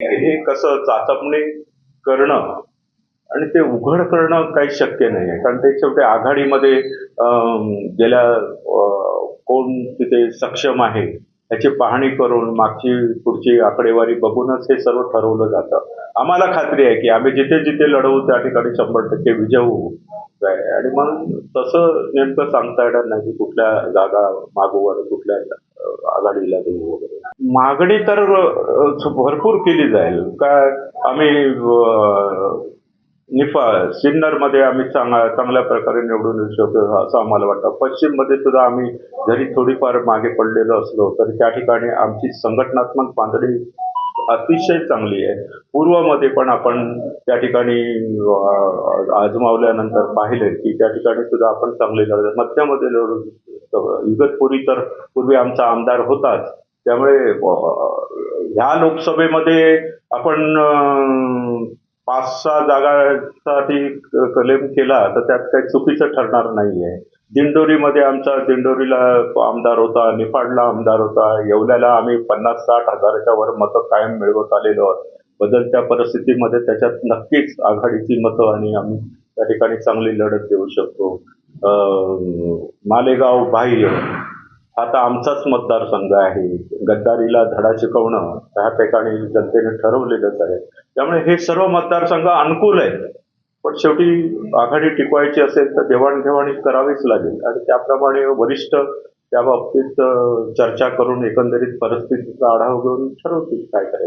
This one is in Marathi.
हे कसं चाचपणी करणं आणि ते उघड करणं काही शक्य नाही आहे कारण ते शेवटी आघाडीमध्ये गेल्या कोण तिथे सक्षम आहे याची पाहणी करून मागची पुढची आकडेवारी बघूनच हे सर्व ठरवलं जातं. आम्हाला खात्री आहे की आम्ही जिथे जिथे लढवू त्या ठिकाणी शंभर टक्के विजय होऊ. काय आणि मग तसं नेमकं सांगता येणार नाही की कुठल्या जागा मागोवर कुठल्या आघाडीला देऊ वगैरे. मागणी तर भरपूर केली जाईल. काय आम्ही निफा सिन्नरमध्ये आम्ही चांगल्या चांगल्या प्रकारे निवडून येऊ शकतो असं आम्हाला वाटतं. पश्चिममध्ये सुद्धा आम्ही जरी थोडीफार मागे पडलेलो असलो तरी त्या ठिकाणी आमची संघटनात्मक बांधणी अतिशय चांगली आहे. पूर्वमध्ये पण आपण त्या ठिकाणी आजमावल्यानंतर पाहिले की त्या ठिकाणी सुद्धा आपण चांगले लढत मध्यामध्ये लढू इगतपुरी तर पूर्वी आमचा आमदार होताच. त्यामुळे ह्या लोकसभेमध्ये आपण पाच सहा जागासाठी क्लेम केला तर त्यात काही चुकीचं ठरणार नाहीये. दिंडोरीमध्ये आमचा दिंडोरीला आमदार होता निफाडला आमदार होता येवल्याला आम्ही पन्नास साठ हजाराच्या वर मतं कायम मिळवत आलेलो आहोत. बदलत्या परिस्थितीमध्ये त्याच्यात नक्कीच आघाडीची मतं आणि आम्ही त्या ठिकाणी चांगली लढत देऊ शकतो. मालेगाव बाह्य आता आमचाच मतदारसंघ आहे. गद्दारीला धडा शिकवणं त्या ठिकाणी जनतेने ठरवलेलंच आहे. त्यामुळे हे सर्व मतदारसंघ अनुकूल आहेत. पण शेवटी आघाडी टिकवायची असेल तर देवाणघेवाणी करावीच लागेल. आणि त्याप्रमाणे वरिष्ठ त्या बाबतीत चर्चा करून एकंदरीत परिस्थितीचा आढावा घेऊन ठरवतील काय करायचं.